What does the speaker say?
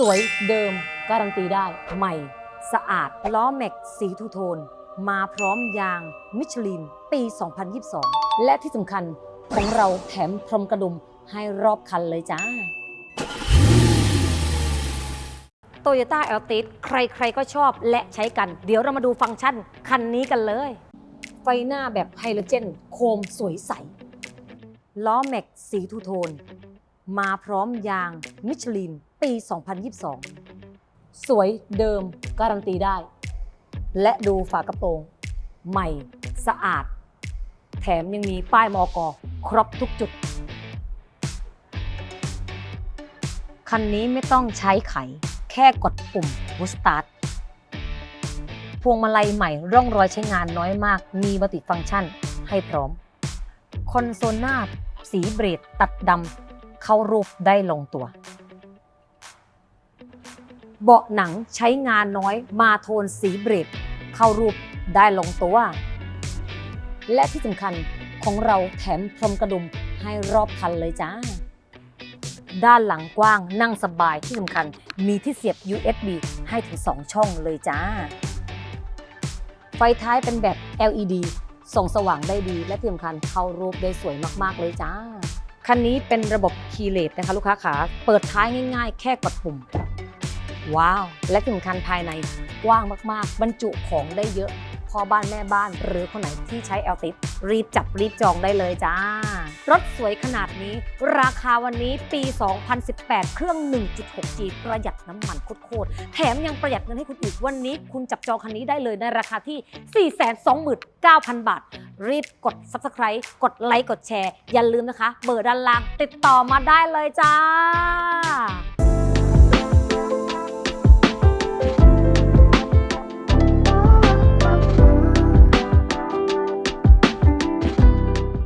สวยเดิมการันตีได้ใหม่ สะอาด ล้อแม็กสีทูโทน มาพร้อมยางมิชลิน ปี 2022 และที่สำคัญของเราแถมพรมกระดุมให้รอบคันเลยจ้าโตโยต้าแอลติสใครๆก็ชอบและใช้กัน เดี๋ยวเรามาดูฟังก์ชันคันนี้กันเลย ไฟหน้าแบบไฮโดรเจน โคมสวยใส ล้อแม็กสีทูโทน มาพร้อมยางมิชลินปี 2022 สวยเดิมการันตีได้ และดูฝากระโปรง ใหม่สะอาด แถมยังมีป้ายมอกอครบทุกจุด คันนี้ไม่ต้องใช้ไข แค่กดปุ่ม Push Start พวงมาลัยใหม่ร่องรอยใช้งานน้อยมาก มีมัลติฟังก์ชันให้พร้อม คอนโซลหน้าสีเบรดตัดดำ เข้ารูปได้ลงตัว เบาะหนังใช้งานน้อยมาโทนสีเบรดเข้ารูปได้ลงตัว และที่สำคัญของเราแถมพรมกระดุมให้รอบคันเลยจ้า ด้านหลังกว้างนั่งสบายที่สำคัญมีที่เสียบ USB ให้ถึง 2 ช่องเลยจ้า ไฟท้ายเป็นแบบ LED ส่องสว่างได้ดีและที่สำคัญเข้ารูปได้สวยมาก ๆ เลยจ้า คันนี้เป็นระบบคีเลตนะคะลูกค้าขา เปิดท้ายง่าย ๆ แค่กดปุ่ม ว้าว และที่สำคัญภายในกว้างมาก ๆ บรรจุของได้เยอะ พ่อบ้านแม่บ้าน หรือคนไหนที่ใช้แอลติสรีบจับรีบจองได้เลยจ้า รถสวยขนาดนี้ ราคาวันนี้ปี 2018 เครื่อง 1.6G ประหยัดน้ำมันโคตรแถมยังประหยัดเงินให้คุณอีกวันนี้ คุณจับจองคันนี้ได้เลยในราคาที่ 429,000 บาท รีบกด Subscribe กดไลค์กดแชร์ อย่าลืมนะคะ เบอร์ด้านล่างติดต่อมาได้เลยจ้า